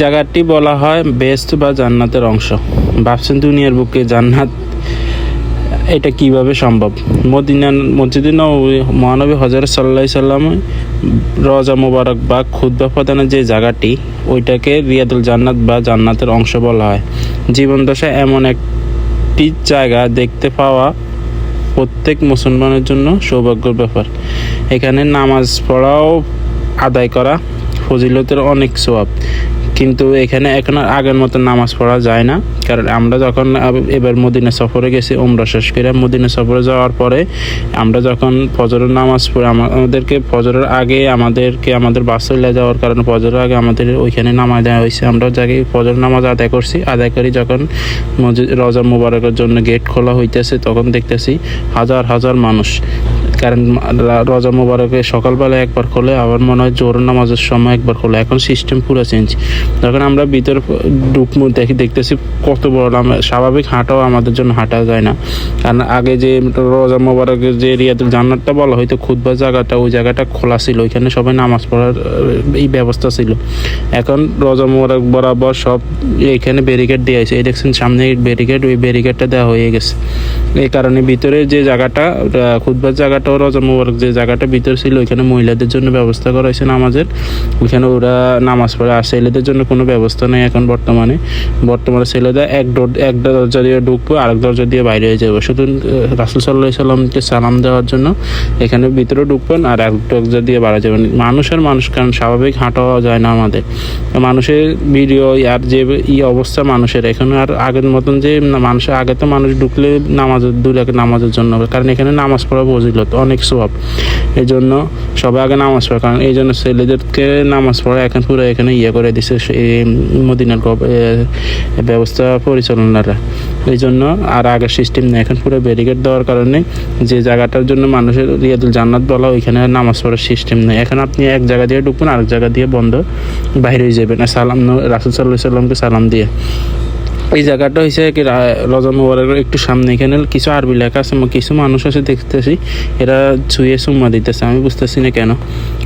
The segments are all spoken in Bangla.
জায়গাটি বলা হয় বেস্ট বা জান্নাতের অংশ। ভাবছেন দুনিয়ার বুকে জান্নাত, এটা কীভাবে সম্ভব? মদিনা, মসজিদ নবী মহানবী হজরত সাল্লাহ সাল্লাম রজা মোবারক বা খুদ্া প্রদানের যে জায়গাটি, ওইটাকে রিয়াদুল জান্নাত বা জান্নাতের অংশ বলা হয়। জীবন দশায় এমন একটি জায়গা দেখতে পাওয়া প্রত্যেক মুসলমানের জন্য সৌভাগ্যের ব্যাপার। এখানে নামাজ পড়াও আদায় করা ফজিলতের অনেক সোয়াব কিন্তু এখানে এখন আর আগের মতো নামাজ পড়া যায় না। কারণ আমরা যখন এবার মদিনা সফরে গেছি ওমরা শেষ করে মদিনা সফরে যাওয়ার পরে আমরা যখন ফজরের নামাজ পড়ে আমাদেরকে ফজরের আগে আমাদেরকে আমাদের বাস যাওয়ার কারণে ফজরের আগে আমাদের ওইখানে নামাজ দেওয়া হয়েছে। আমরা জায়গায় ফজর নামাজ আদায় করছি, আদায় করি যখন রজা মুবারকের জন্য গেট খোলা হইতেছে, তখন দেখতেছি হাজার হাজার মানুষ। কারণ রা- রজা মুবারকে সকালবেলা একবার খোলে, আবার মনে হয় জোর নামাজের সময় একবার খোলে। এখন সিস্টেম পুরো চেঞ্জ যখন আমরা ভিতরে ডুকমু দেখি, দেখতেছি কত বড় স্বাভাবিক হাঁটাও আমাদের জন্য হাঁটা যায় না। কারণ আগে যে রজা মুবারকের যে রিয়াদুল জান্নাতটা বলা হয়তো খুদবা জায়গাটা, ওই জায়গাটা খোলা ছিল। ওইখানে সবাই নামাজ পড়ার এই ব্যবস্থা ছিল। এখন রজা মোবারক বরাবর সব এখানে ব্যারিকেড দেওয়া হয়েছে। এই দেখছেন সামনে ব্যারিকেড ওই ব্যারিকেডটা দেওয়া হয়ে গেছে। এই কারণে ভিতরে যে জায়গাটা খুদবার জায়গাটা রজা মুবারক যে জায়গাটা ভিতরে ছিল, ওইখানে মহিলাদের জন্য ব্যবস্থা করা হয়েছে নামাজের। ওইখানে ওরা নামাজ পড়ে, আর ছেলেদের জন্য কোনো ব্যবস্থা নেই এখন বর্তমানে। বর্তমানে ছেলেদের এক ডোর, এক দরজা দিয়ে ঢুকবো, আরেক দরজা দিয়ে বাইরে হয়ে যাব। শুধু রাসুল সাল্লাহ সাল্লামকে সালাম দেওয়ার জন্য এখানে ভিতরে ঢুকবেন, আর এক দরজা দিয়ে বাইরে যাবেন। মানুষ আর মানুষ, কারণ স্বাভাবিক হাঁটাও যায় না আমাদের। মানুষের ভিডিও, আর যে ই অবস্থা মানুষের, এখন আর আগের মতন যে মানুষের আগে তো মানুষ ঢুকলে নামাজের দু রাখে নামাজের জন্য কারণ এখানে নামাজ পড়া বজিলত অনেক সব এই জন্য সবাই আগে নামাজ পড়ে, কারণ এই জন্য ছেলেদেরকে নামাজ পড়া এখন পুরো এখানে ইয়ে করে দিছে মদিনার ব্যবস্থা পরিচালনারা। এই জন্য আর আগের সিস্টেম নেই, এখন পুরো ব্যারিকেড দেওয়ার কারণে যে জায়গাটার জন্য মানুষের রিয়াদুল জান্নাত বলা ওইখানে নামাজ পড়ার সিস্টেম নেই। এখন আপনি এক জায়গা দিয়ে ঢুকবেন, আরেক জায়গা দিয়ে বন্ধ, বাইরে যাবেন। সালাম, রাসুল সাল্লাহ সাল্লামকে সালাম দিয়ে। এই জায়গাটা হয়েছে রজা মোবারকের একটু সামনে এখানে। কিছু আরবি লেখা আছে কিছু মানুষ আছে দেখতেছি। এরা ছুঁয়ে সুম্মা দিতেছে, আমি বুঝতেছি না কেন।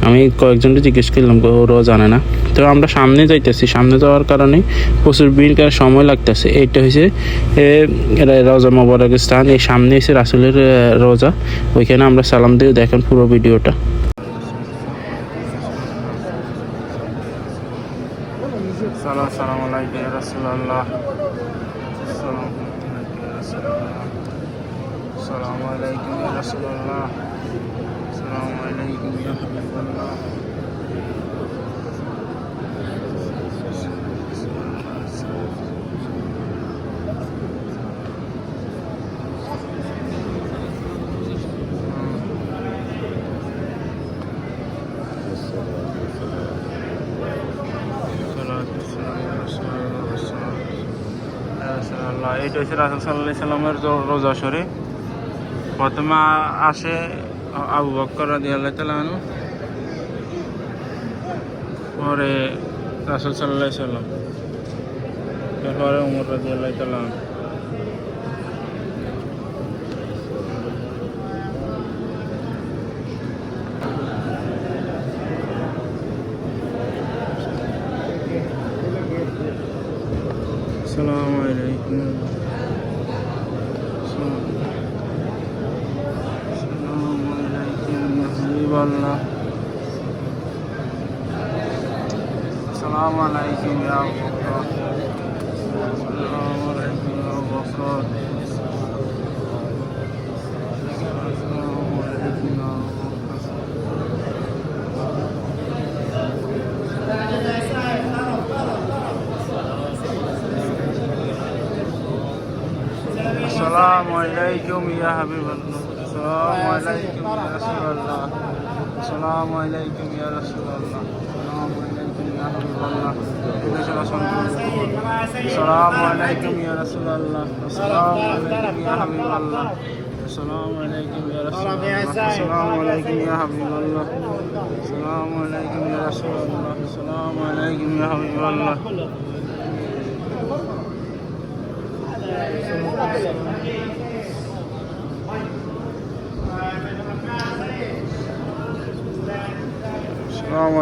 আমি কয়েকজনকে জিজ্ঞেস করলাম ওরাও জানে না। তো আমরা সামনে যাইতেছি। সামনে যাওয়ার কারণে প্রচুর ভিড় সময় লাগতেছে। এইটা হয়েছে রজা মোবারকের স্থান। এই সামনে এসে রাসুলের রোজা। ওইখানে আমরা সালাম দিয়ে দেখেন পুরো ভিডিওটা। সালাম সালাম আলাইকুম রাসূলুল্লাহ। সালাম আলাইকুম ইয়া রাসূলুল্লাহ। সালাম আলাইকুম ইয়া হাবিবাল্লাহ এইটা হচ্ছে রাসুল সাল্লাহ সাল্লামের রোজা শরীফ। প্রথমে আসে আবু বক্কর রাজি আল্লাহ তালু পরে রাসুল সাল্লাহ সাল্লাম। এরপরে উমর রাজি আল্লাহ তালু يا حبيب الله السلام عليكم يا السلام عليكم يا السلام عليكم يا السلام عليكم يا حبيب الله السلام عليكم يا رسول الله. السلام عليكم يا رسول الله. السلام عليكم يا حبيب الله. السلام عليكم يا رسول الله. السلام عليكم يا حبيب الله. السلام عليكم يا رسول الله. السلام عليكم يا حبيب الله. السلام عليكم يا رسول الله. السلام عليكم يا حبيب الله. السلام আসসালামাইকুম